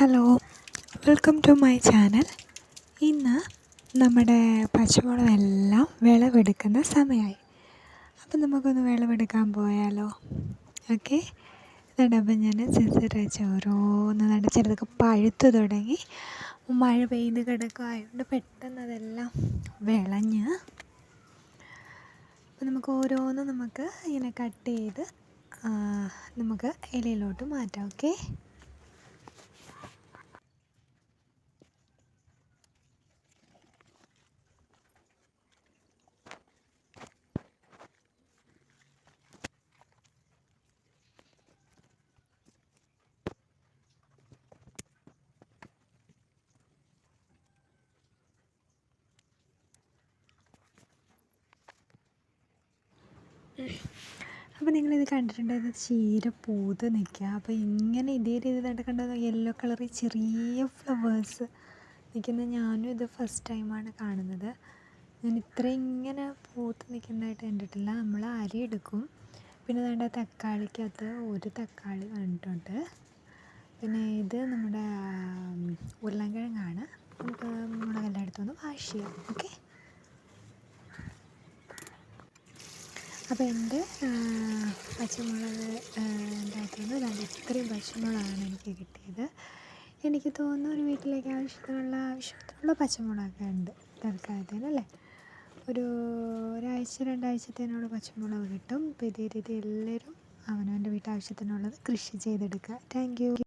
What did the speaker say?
Hello welcome to my channel. ഇന്ന് നമ്മുടെ പച്ചമുളകെല്ലാം വിളവെടുക്കുന്ന സമയമായി. അപ്പം നമുക്കൊന്ന് വിളവെടുക്കാൻ പോയാലോ? ഓക്കെ. അപ്പം ഞാൻ സിസർ വെച്ച് ഓരോന്ന് ചിലതൊക്കെ പഴുത്ത് തുടങ്ങി മഴ പെയ്ത് കിടക്കുമായതുകൊണ്ട് പെട്ടെന്ന് അതെല്ലാം വിളഞ്ഞ് അപ്പം നമുക്ക് ഓരോന്ന് നമുക്ക് ഇങ്ങനെ കട്ട് ചെയ്ത് നമുക്ക് ഇലയിലോട്ട് മാറ്റാം. ഓക്കെ. അപ്പോൾ നിങ്ങളിത് കണ്ടിട്ടുണ്ടോ? ഇത് ചീര പൂത്ത് നിൽക്കുക അപ്പോൾ ഇങ്ങനെ ഇതേ രീതിയിൽ നടക്കേണ്ടത് കണ്ടത് യെല്ലോ കളറിൽ ചെറിയ ഫ്ലവേഴ്സ് നിൽക്കുന്ന ഞാനും ഇത് ഫസ്റ്റ് ടൈമാണ് കാണുന്നത്. ഞാൻ ഇത്ര ഇങ്ങനെ പൂത്ത് നിൽക്കുന്നതായിട്ട് കണ്ടിട്ടില്ല. നമ്മൾ അരി എടുക്കും. പിന്നെ വേണ്ട തക്കാളിക്കകത്ത് ഒരു തക്കാളി കണ്ടിട്ടുണ്ട്. പിന്നെ ഇത് നമ്മുടെ ഉരുളൻകിഴങ്ങാണ്. നമുക്ക് മുളകെല്ലാം എടുത്തൊന്ന് വാഷ് ചെയ്യാം. ഓക്കെ അപ്പോൾ എന്റെ പച്ചമുളക് ഉണ്ടാക്കുന്നത് രണ്ട് ഇത്രയും പച്ചമുളകാണ് എനിക്ക് കിട്ടിയത്. എനിക്ക് തോന്നുന്നു ഒരു വീട്ടിലേക്ക് ആവശ്യത്തിനുള്ള ആവശ്യത്തിനുള്ള പച്ചമുളകൊക്കെ ഉണ്ട്. തൽക്കാലത്തേനല്ലേ ഒരു ഒരാഴ്ച രണ്ടാഴ്ചത്തേനുള്ള പച്ചമുളക് കിട്ടും. അപ്പോൾ ഇതേ രീതി എല്ലാവരും അവനവന്റെ വീട്ടാവശ്യത്തിനുള്ളത് കൃഷി ചെയ്തെടുക്കുക. താങ്ക്